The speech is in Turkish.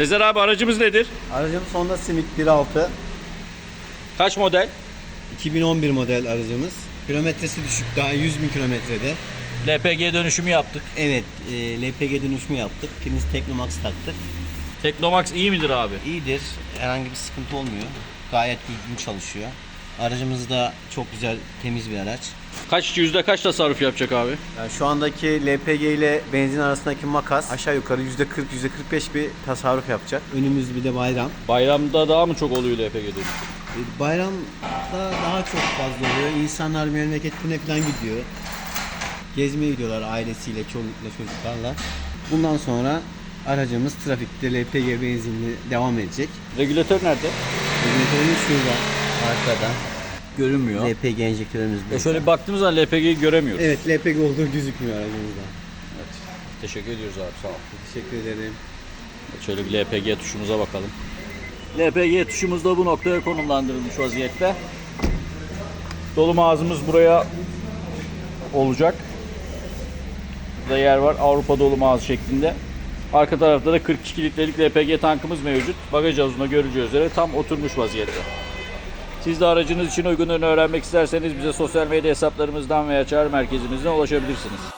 Sezer abi aracımız nedir? Aracımız Honda Civic 1.6. Kaç model? 2011 model aracımız. Kilometresi düşük daha 100 bin kilometrede. LPG dönüşümü yaptık. Evet e, LPG dönüşümü yaptık. Primus Technomax taktık. Teknomax iyi midir abi? İyidir. Herhangi bir sıkıntı olmuyor. Gayet düzgün çalışıyor. Aracımız da çok güzel, temiz bir araç. Kaç yüzde kaç tasarruf yapacak abi? Yani şu andaki LPG ile benzin arasındaki makas aşağı yukarı %40, %45 bir tasarruf yapacak. Önümüzde bir de bayram. Bayramda daha mı çok oluyor LPG dönüşümü? E, Bayramda daha çok fazla oluyor. İnsanlar memleketine falan gidiyor. Gezmeye gidiyorlar ailesiyle, çolukla, çocuklarla. Bundan sonra aracımız trafikte LPG benzinli devam edecek. Regülatör nerede? Regülatörümüz şurada, arkada. Görünmüyor. LPG enjektörümüz E şöyle baktığımız zaman LPG'yi göremiyoruz. Evet, LPG olduğu gözükmüyor aracımızda. Teşekkür ediyoruz abi sağ ol. Teşekkür ederim. Şöyle bir LPG tuşumuza bakalım. LPG tuşumuz da bu noktaya konumlandırılmış vaziyette. Dolum ağzımız buraya olacak. Burada yer var Avrupa dolum ağzı şeklinde. Arka tarafta da 42 litrelik LPG tankımız mevcut. Bagaj havuzunda görüleceği üzere tam oturmuş vaziyette. Siz de aracınız için uygun ürünü öğrenmek isterseniz bize sosyal medya hesaplarımızdan veya çağrı merkezimizden ulaşabilirsiniz.